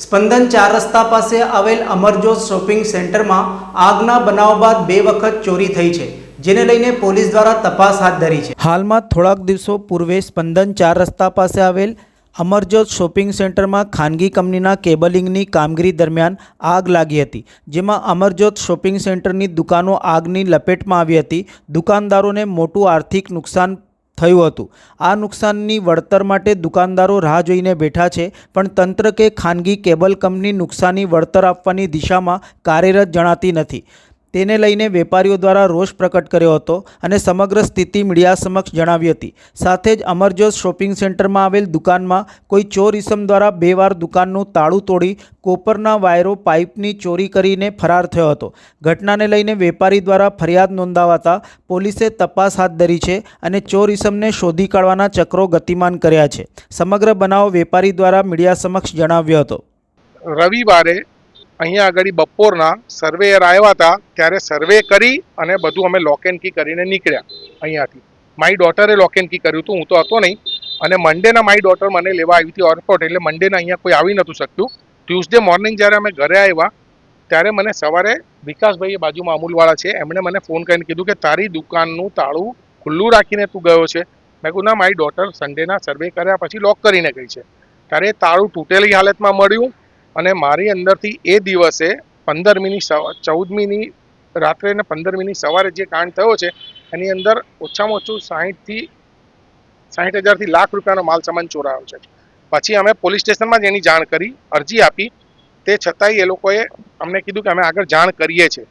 સ્પંદન ચાર રસ્તા પાસે આવેલ અમરજોત શોપિંગ સેન્ટરમાં આગના બનાવ બાદ બે વખત ચોરી થઈ છે, જેને લઈને પોલીસ દ્વારા તપાસ હાથ ધરી છે. હાલમાં થોડાક દિવસો પૂર્વે સ્પંદન ચાર રસ્તા પાસે આવેલ અમરજોત શોપિંગ સેન્ટરમાં ખાનગી કંપનીના કેબલિંગની કામગીરી દરમિયાન આગ લાગી હતી, જેમાં અમરજોત શોપિંગ સેન્ટરની દુકાનો આગની લપેટમાં આવી હતી. દુકાનદારોને મોટું આર્થિક નુકસાન થયું હતું. આ નુકસાનની વળતર માટે દુકાનદારો રાહ જોઈને બેઠા છે, પણ તંત્ર કે ખાનગી કેબલ કંપની નુકસાની વળતર આપવાની દિશામાં કાર્યરત જણાતી નથી. તેને લઈને વેપારીઓ દ્વારા રોષ પ્રકટ કર્યો હતો અને સમગ્ર સ્થિતિ મીડિયા સમક્ષ જણાવી હતી. સાથે જ અમરજોત શોપિંગ સેન્ટરમાં આવેલ દુકાનમાં કોઈ ચોર ઇસમ દ્વારા બે વાર દુકાનનું તાળું તોડી કોપરના વાયરો પાઇપની ચોરી કરીને ફરાર થયો હતો. ઘટનાને લઈને વેપારી દ્વારા ફરિયાદ નોંધાવાતા પોલીસે તપાસ હાથ ધરી છે અને ચોર ઇસમને શોધી કાઢવાના ચક્રો ગતિમાન કર્યા છે. સમગ્ર બનાવ વેપારી દ્વારા મીડિયા સમક્ષ જણાવ્યો હતો. રવિવારે અહીંયા આગળ બપોરના સર્વેયર આવ્યા હતા, ત્યારે સર્વે કરી અને બધું અમે લોક એન્ડ કી કરીને નીકળ્યા અહીંયાથી. મારી ડોટરે લોક એન્ડ કી કર્યું હતું, હું તો હતો નહીં. અને મંડેના મારી ડોટર મને લેવા આવી હતી એરપોર્ટ એટલે મંડેના અહીંયા કોઈ આવી નહોતું શકતું. ટ્યુઝડે મોર્નિંગ જ્યારે અમે ઘરે આવ્યા, ત્યારે મને સવારે વિકાસભાઈ બાજુમાં અમૂલવાળા છે, એમણે મને ફોન કરીને કીધું કે, તારી દુકાનનું તાળું ખુલ્લું રાખીને તું ગયો છે. મેં કહ્યું ના મારી ડોટર સન્ડેના સર્વે કર્યા, પછી લોક કરીને ગઈ છે. ત્યારે તાળું તૂટેલી હાલતમાં મળ્યું. અને મારી અંદરથી એ દિવસે પંદરમીની ચૌદમીની રાત્રે અને પંદરમીની સવારે જે કાંડ થયો છે, એની અંદર ઓછામાં ઓછું સાહીઠથી, સાહીઠ હજારથી લાખ રૂપિયાનો માલ સામાન ચોરાયો છે. પછી અમે પોલીસ સ્ટેશનમાં જ એની જાણ કરી, અરજી આપી. તે છતાંય એ લોકોએ અમને કીધું કે અમે આગળ જાણ કરીએ છીએ.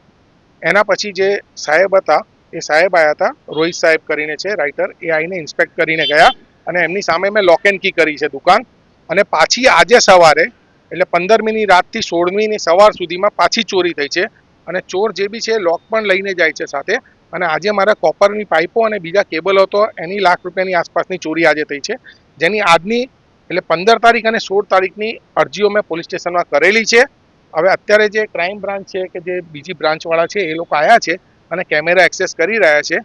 એના પછી જે સાહેબ હતા, એ સાહેબ આવ્યા હતા, રોહિત સાહેબ કરીને છે, રાઇટર, એ આવીને ઇન્સ્પેક્ટ કરીને ગયા અને એમની સામે મેં લોક એન્ડ કી કરી છે દુકાન. અને પાછી આજે સવારે એટલે પંદરમીની રાતથી સોળમીની સવાર સુધીમાં પાછી ચોરી થઈ છે અને ચોર જે બી છે, લોક પણ લઈને જાય છે સાથે. અને આજે મારા કોપરની પાઇપો અને બીજા કેબલો હતો એની લાખ રૂપિયાની આસપાસની ચોરી આજે થઈ છે. જેની આજની, એટલે પંદર તારીખ અને સોળ તારીખની અરજીઓ મેં પોલીસ સ્ટેશનમાં કરેલી છે. હવે અત્યારે જે ક્રાઇમ બ્રાન્ચ છે કે જે બીજી બ્રાન્ચવાળા છે એ લોકો આવ્યા છે અને કેમેરા એક્સેસ કરી રહ્યા છે.